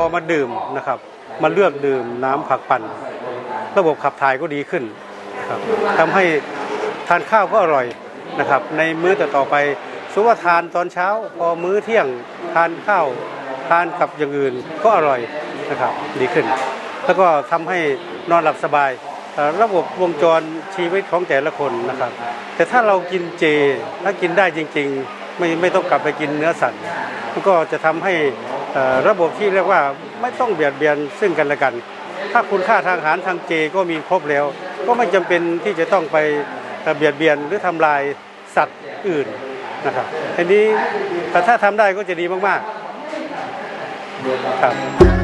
อมาดื่มนะครับ มาเลือกดื่มน้ำผักปั่น ระบบขับถ่ายก็ดีขึ้นครับทำให้ทานข้าวก็อร่อยนะครับ ในมื้อต่อๆไปสมมติว่าทานตอนเช้า พอมื้อเที่ยงทานข้าวทานกับอย่างอื่นก็อร่อยนะครับดีขึ้น แล้วก็ทำให้นอนหลับสบาย ระบบวงจรชีวิตของแต่ละคนนะครับ แต่ถ้าเรากินเจถ้ากินได้จริง ๆ ไม่ไม่ต้องกลับไปกินเนื้อสัตว์มันก็จะทำให้ ระบบที่เรียกว่าไม่ต้องเบียดเบียนซึ่งกันและกัน ถ้าคุณค่าทางอาหารทางเจก็มีครบแล้ว ก็ไม่จำเป็นที่จะต้องไปเบียดเบียนหรือทำลายสัตว์อื่นนะครับอันนี้แต่ถ้าทำได้ก็จะดีมากๆครับ